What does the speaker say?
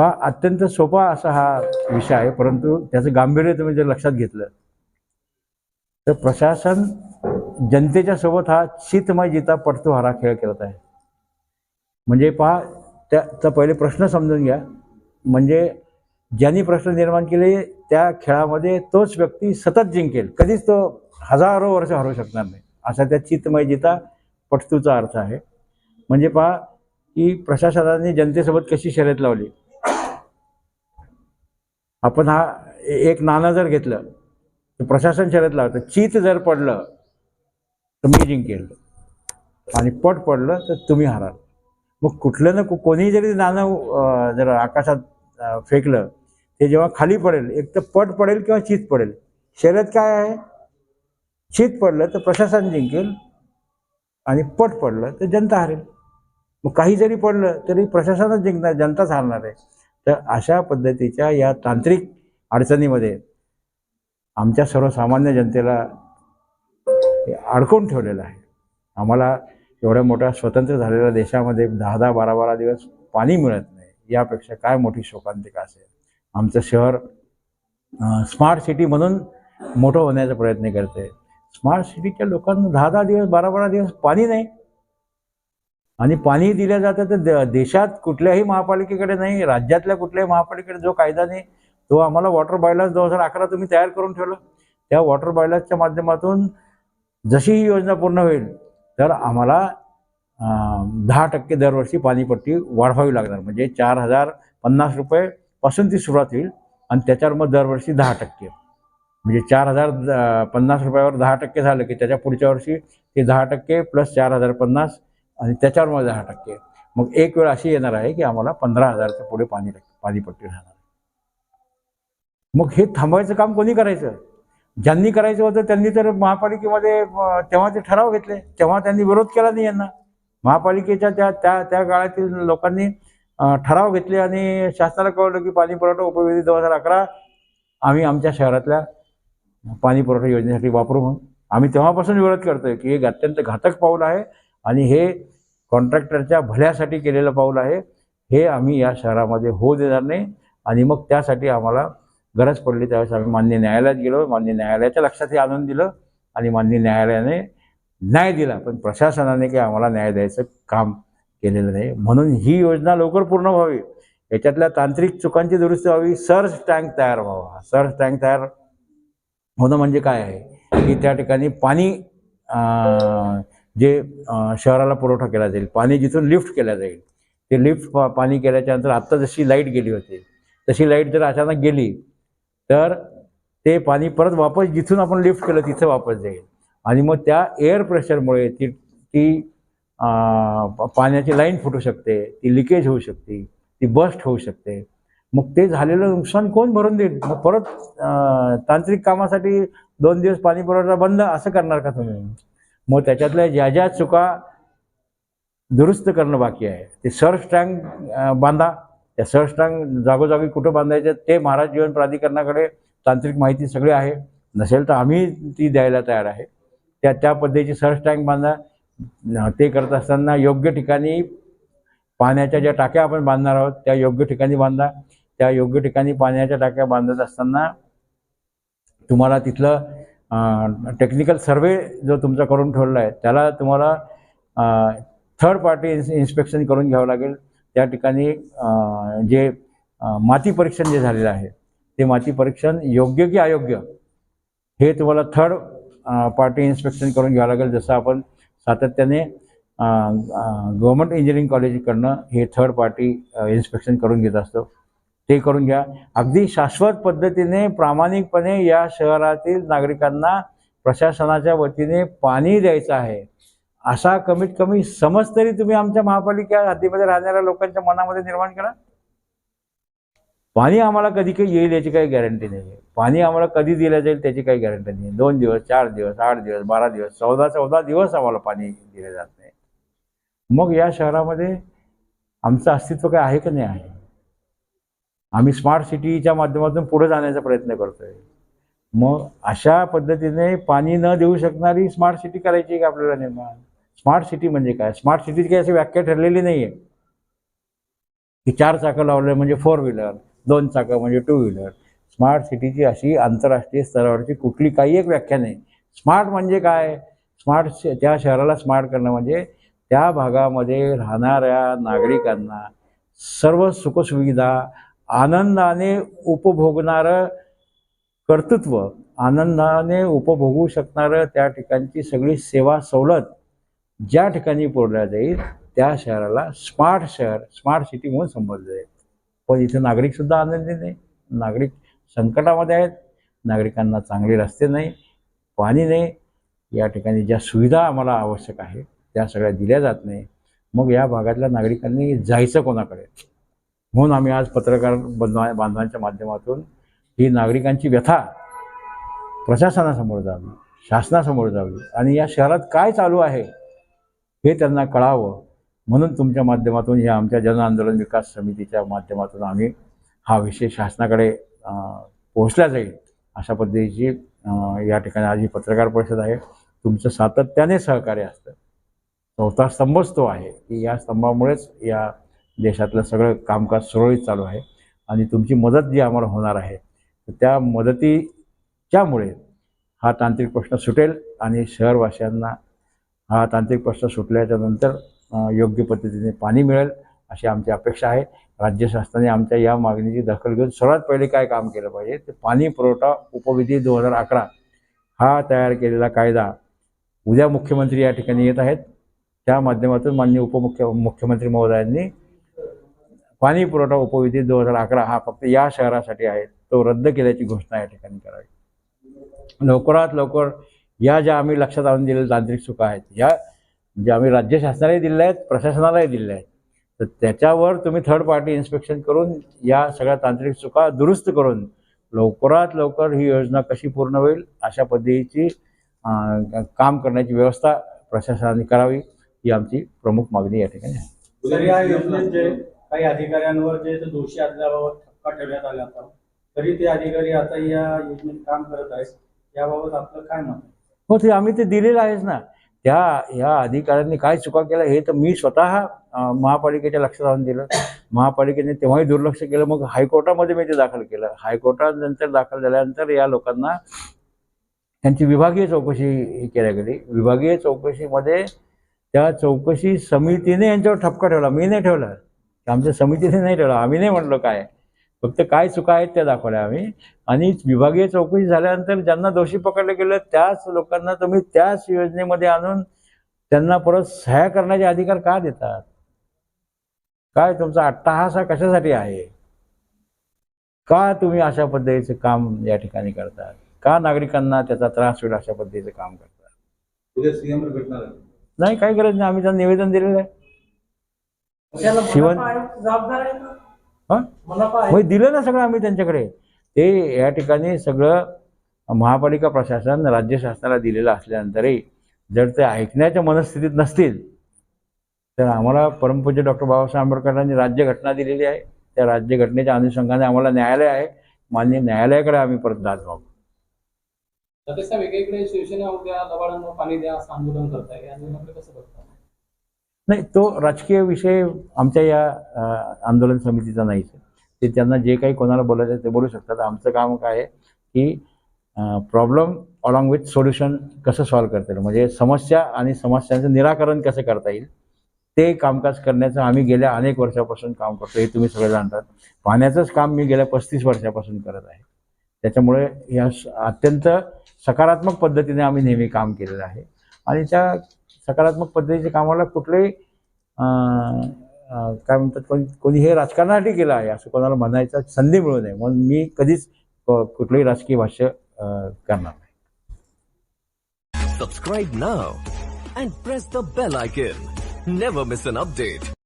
हा अत्यंत सोपा असा हा विषय आहे परंतु त्याचं गांभीर्य तुम्ही जर लक्षात घेतलं तर प्रशासन जनतेच्या सोबत हा शीतमय जिता पडतो हारा खेळ खेळत आहे. म्हणजे पहा त्याचा पहिले प्रश्न समजून घ्या. म्हणजे ज्यांनी प्रश्न निर्माण केले त्या खेळामध्ये तोच व्यक्ती सतत जिंकेल. कधीच तो हजारो वर्ष हरवू शकणार नाही. असा त्या चितमय जिता पटतूचा अर्थ आहे. म्हणजे पहा की प्रशासनाने जनतेसोबत कशी शर्यत लावली? आपण हा एक नाणं जर घेतलं तर प्रशासन शर्यत लावतं चित जर पडलं तर मी जिंकेल. आणि पट पडलं तर तुम्ही हाराल. मग कुठलं ना को- कोणी जरी नाणं जर आकाशात फेकलं ते जेव्हा खाली पडेल एक तर पट पडेल किंवा चित पडेल. शर्यत काय आहे? चित पडलं तर प्रशासन जिंकेल. आणि पट पडलं तर जनता हरेल. मग काही जरी पडलं तरी प्रशासनच जिंकणार जनताच हारणार आहे. तर अशा पद्धतीच्या या तांत्रिक अडचणीमध्ये आमच्या सर्वसामान्य जनतेला अडकून ठेवलेलं आहे. आम्हाला एवढ्या मोठ्या स्वतंत्र झालेल्या देशामध्ये दहा दहा बारा बारा दिवस पाणी मिळत नाही. यापेक्षा काय मोठी शोकांतिका असेल? आमचं शहर स्मार्ट सिटी म्हणून मोठं होण्याचा प्रयत्न करते स्मार्ट सिटीच्या लोकांना दहा दहा दिवस बारा बारा दिवस पाणी नाही. आणि पाणी दिलं जातं तर द- देशात कुठल्याही महापालिकेकडे नाही राज्यातल्या कुठल्याही महापालिकेकडे जो कायदा नाही तो आम्हाला वॉटर बायलाज दोन हजार अकरा तुम्ही तयार करून ठेवलं. त्या वॉटर बायलाजच्या माध्यमातून जशी ही योजना पूर्ण होईल तर आम्हाला दहा टक्के दरवर्षी पाणीपट्टी वाढवावी लागणार. म्हणजे चार हजार पन्नास रुपयेपासून ती सुरुवात होईल आणि त्याच्यावर मग दरवर्षी दहा टक्के. म्हणजे चार हजार पन्नास रुपयावर दहा टक्के झालं की त्याच्या पुढच्या वर्षी ते दहा टक्के प्लस चार हजार पन्नास आणि त्याच्यावर मग दहा टक्के मग एक वेळ अशी येणार आहे की आम्हाला पंधरा हजारच्या पुढे पाणी पाणीपट्टी राहणार मग हे थांबवायचं काम कोणी करायचं? ज्यांनी करायचं होतं त्यांनी तर महापालिकेमध्ये तेव्हा ते ठराव घेतले. तेव्हा त्यांनी विरोध केला नाही यांना. महापालिकेच्या त्या त्या त्या काळातील लोकांनी ठराव घेतले आणि शासनाला कळलं की पाणी पुरवठा उपविधी दोन हजार अकरा आम्ही आमच्या शहरातल्या पाणी पुरवठा योजनेसाठी वापरू म्हणून. आम्ही तेव्हापासून विरोध करतोय की हे अत्यंत घातक पाऊल आहे. आणि हे कॉन्ट्रॅक्टरच्या भल्यासाठी केलेलं पाऊल आहे. हे आम्ही या शहरामध्ये होऊ देणार नाही आणि मग त्यासाठी आम्हाला गरज पडली त्यावेळेस आम्ही मान्य न्यायालयात गेलो. मान्य न्यायालयाच्या लक्षात हे आणून दिलं आणि मान्य न्यायालयाने न्याय दिला पण प्रशासनाने काही आम्हाला न्याय द्यायचं काम केलेलं नाही. म्हणून ही योजना लवकर पूर्ण व्हावी. याच्यातल्या तांत्रिक चुकांची दुरुस्ती व्हावी. सर्च टँक तयार व्हावा. सर्च टँक तयार होणं म्हणजे काय आहे? की त्या ठिकाणी पाणी जे शहराला पुरवठा केला जाईल पाणी जिथून लिफ्ट केल्या जाईल ते लिफ्ट पा पाणी केल्याच्यानंतर आत्ता जशी लाइट गेली होती तशी लाइट जर अचानक गेली तर ते पाणी परत वापस जिथून आपण लिफ्ट केलं तिथं वापस जाईल. आणि मग त्या एअर प्रेशरमुळे ती ती पाण्याची लाईन फुटू शकते ती लिकेज होऊ शकते ती बस्ट होऊ शकते. मग ते झालेलं नुकसान कोण भरून देईल? मग परत तांत्रिक कामासाठी दोन दिवस पाणी पुरवठा बंद असं करणार का तुम्ही? मग त्याच्यातल्या ज्या ज्या चुका दुरुस्त करणं बाकी आहे ते सर्फ टँक बांधा. त्या सर्फ टँक जागोजागी कुठं बांधायचं ते महाराज जीवन प्राधिकरणाकडे तांत्रिक माहिती सगळी आहे. नसेल तर आम्ही ती द्यायला तयार आहे. त्या त्या पद्धतीची सर्फ टँक बांधा. ते करत असताना योग्य ठिकाणी पाण्याच्या ज्या टाक्या आपण बांधणार आहोत त्या योग्य ठिकाणी बांधा. त्या योग्य ठिकाणी पाण्याच्या टाक्या बांधत असताना तुम्हाला तिथलं टेक्निकल सर्वे जो तुमचा करून ठेवला आहे त्याला तुम्हाला थर्ड पार्टी इन्स इन्स्पेक्शन करून घ्यावं लागेल. त्या ठिकाणी जे माती परीक्षण जे झालेलं आहे ते माती परीक्षण योग्य की अयोग्य हे तुम्हाला थर्ड पार्टी इन्स्पेक्शन करून घ्यावं लागेल. जसं आपण सातत्याने गव्हर्मेंट इंजिनिअरिंग कॉलेजकडनं हे थर्ड पार्टी इन्स्पेक्शन करून घेत असतो. ते करून घ्या. अगदी शाश्वत पद्धतीने प्रामाणिकपणे या शहरातील नागरिकांना प्रशासनाच्या वतीने पाणी द्यायचं आहे. असा कमीत कमी समज तरी तुम्ही आमच्या महापालिका हद्दीमध्ये राहणाऱ्या लोकांच्या मनामध्ये निर्माण करा. पाणी आम्हाला कधी काही येईल याची काही गॅरंटी नाही आहे. पाणी आम्हाला कधी दिलं जाईल त्याची काही गॅरंटी नाही दोन दिवस चार दिवस आठ दिवस बारा दिवस चौदा चौदा दिवस आम्हाला पाणी दिलं जात नाही. मग या शहरामध्ये आमचं अस्तित्व काय आहे का नाही आहे? आम्ही स्मार्ट सिटीच्या माध्यमातून पुढे जाण्याचा प्रयत्न करतोय. मग अशा पद्धतीने पाणी न देऊ शकणारी स्मार्ट सिटी करायची का आपल्याला निर्माण? स्मार्ट सिटी म्हणजे काय? स्मार्ट सिटीची काही अशी व्याख्या ठरलेली नाही आहे की चार चाकं लावलं म्हणजे फोर व्हीलर दोन चाकं म्हणजे टू व्हीलर स्मार्ट सिटीची अशी आंतरराष्ट्रीय स्तरावरची कुठली काही एक व्याख्या नाही. स्मार्ट म्हणजे काय? स्मार्ट त्या शहराला स्मार्ट करणं म्हणजे त्या भागामध्ये राहणाऱ्या नागरिकांना सर्व सुखसुविधा आनंदाने उपभोगणारं कर्तृत्व आनंदाने उपभोगू शकणारं त्या ठिकाणची सगळी सेवा सवलत ज्या ठिकाणी पुरल्या जाईल त्या शहराला स्मार्ट शहर स्मार्ट सिटी म्हणून संबोधलं जाईल. पण इथं नागरिकसुद्धा आनंदी नाही. नागरिक संकटामध्ये आहेत. नागरिकांना चांगले रस्ते नाही पाणी नाही. या ठिकाणी ज्या सुविधा आम्हाला आवश्यक आहे त्या सगळ्या दिल्या जात नाही. मग या भागातल्या नागरिकांनी जायचं कोणाकडे? म्हणून आम्ही आज पत्रकार बंधवा बांधवांच्या माध्यमातून ही नागरिकांची व्यथा प्रशासनासमोर जावी शासनासमोर जावी आणि या शहरात काय चालू आहे हे त्यांना कळावं म्हणून तुमच्या माध्यमातून या आमच्या जन आंदोलन विकास समितीच्या माध्यमातून आम्ही हा विषय शासनाकडे पोहोचला जाईल अशा पद्धतीची या ठिकाणी आज ही पत्रकार परिषद आहे. तुमचं सातत्याने सहकार्य असतं. चौथा स्तंभच तो आहे. की या स्तंभामुळेच या देशातलं सगळं कामकाज सुरळीत चालू आहे आणि तुमची मदत जी आम्हाला होणार आहे त्या मदतीच्यामुळे हा तांत्रिक प्रश्न सुटेल आणि शहरवासियांना हा तांत्रिक प्रश्न सुटल्याच्या नंतर योग्य पद्धतीने पाणी मिळेल अशी आमची अपेक्षा आहे. राज्य शासनाने आमच्या या मागणीची दखल घेऊन सर्वात पहिले काय काम केलं पाहिजे ते पाणी पुरवठा उपविधी दोन हजार अकरा हा तयार केलेला कायदा उद्या मुख्यमंत्री या ठिकाणी येत आहेत. त्या माध्यमातून माननीय उपमुख्य मुख्यमंत्री महोदयांनी पाणी पुरवठा उपविधी दोन हजार अकरा हा फक्त या शहरासाठी आहे. तो रद्द केल्याची घोषणा या ठिकाणी करावी. लवकरात लवकर या ज्या आम्ही लक्षात आणून दिलेल्या तांत्रिक चुका आहेत या ज्या आम्ही राज्य शासनालाही दिलेल्या आहेत प्रशासनालाही दिलेल्या आहेत तर त्याच्यावर तुम्ही थर्ड पार्टी इन्स्पेक्शन करून या सगळ्या तांत्रिक चुका दुरुस्त करून लवकरात लवकर ही योजना कशी पूर्ण होईल अशा पद्धतीची काम करण्याची व्यवस्था प्रशासनाने करावी ही आमची प्रमुख मागणी या ठिकाणी आहे. तर या काही अधिकाऱ्यांवर जे दोषी असल्याबाबत ठपका ठेवण्यात आला होता. तरी ते अधिकारी आता या योजनेत काम करत आहेत. याबाबत आपलं काय मत हो ते आम्ही ते दिलेलं आहेच ना. त्या ह्या अधिकाऱ्यांनी काय चुका केल्या हे तर मी स्वतः महापालिकेच्या लक्षात आणून दिलं. महापालिकेने तेव्हाही दुर्लक्ष केलं. मग हायकोर्टामध्ये मी ते दाखल केलं. हायकोर्टात नंतर दाखल झाल्यानंतर या लोकांना त्यांची विभागीय चौकशी केल्या गेली. विभागीय चौकशीमध्ये त्या चौकशी समितीने यांच्यावर ठपका ठेवला. मी नाही ठेवला. आमच्या समितीने नाही ठेवला आम्ही नाही म्हटलं काय. फक्त काय चुका आहेत त्या दाखवल्या आम्ही. आणि विभागीय चौकशी झाल्यानंतर ज्यांना दोषी पकडले गेले त्याच लोकांना तुम्ही त्याच योजनेमध्ये आणून त्यांना परत सह्या करण्याचे अधिकार का देतात? काय तुमचा अट्टाहास हा कशासाठी आहे? का तुम्ही अशा पद्धतीचं काम या ठिकाणी करतात? का नागरिकांना त्याचा त्रास होईल अशा पद्धतीचं काम करतात? नाही काही गरज नाही. आम्ही त्यांना निवेदन दिलेलं आहे त्याला शिवन- मनपा आयोग जबाबदार आहे का हा मनपा आयोग मग दिलं ना सगळं आम्ही त्यांच्याकडे. ते या ठिकाणी सगळं महापालिका प्रशासन राज्य शासनाला दिलेलं असल्यानंतरही जर ते ऐकण्याच्या मनस्थितीत नसतील तर आम्हाला परमपूज्य डॉक्टर बाबासाहेब आंबेडकरांनी राज्यघटना दिलेली आहे. त्या राज्यघटनेच्या अनुषंगाने आम्हाला न्यायालय आहे. मान्य न्यायालयाकडे आम्ही परत दाद मागू. सदस्य वेगवेगळे शिवसेना उद्या लवाडांना पाणी द्या असं आंदोलन करताय. या आंदोलनाकडे कसं बघता? नाही तो राजकीय विषय आमच्या या आंदोलन समितीचा नाहीच ते त्यांना जे काही कोणाला बोलायचं ते बोलू शकतात. आमचं काम काय आहे की प्रॉब्लेम अलॉंग विथ सोल्युशन कसं सॉल्व्ह करता येईल? म्हणजे समस्या आणि समस्यांचं निराकरण कसं करता येईल? ते कामकाज करण्याचं आम्ही गेल्या अनेक वर्षापासून काम करतो. हे तुम्ही सगळे जाणतात. पाण्याचंच काम मी गेल्या पस्तीस वर्षापासून करत आहे. त्याच्यामुळे या अत्यंत सकारात्मक पद्धतीने आम्ही नेहमी काम केलेलं आहे. आणि त्या सकारात्मक पद्धतीच्या कामाला कुठलेही काय म्हणतात कोणी कोणी हे राजकारणासाठी केलं आहे असं कोणाला म्हणायचा संधी मिळू नये म्हणून मी कधीच कुठलंही राजकीय भाष्य करणार नाही. Subscribe now and press the bell icon never miss an update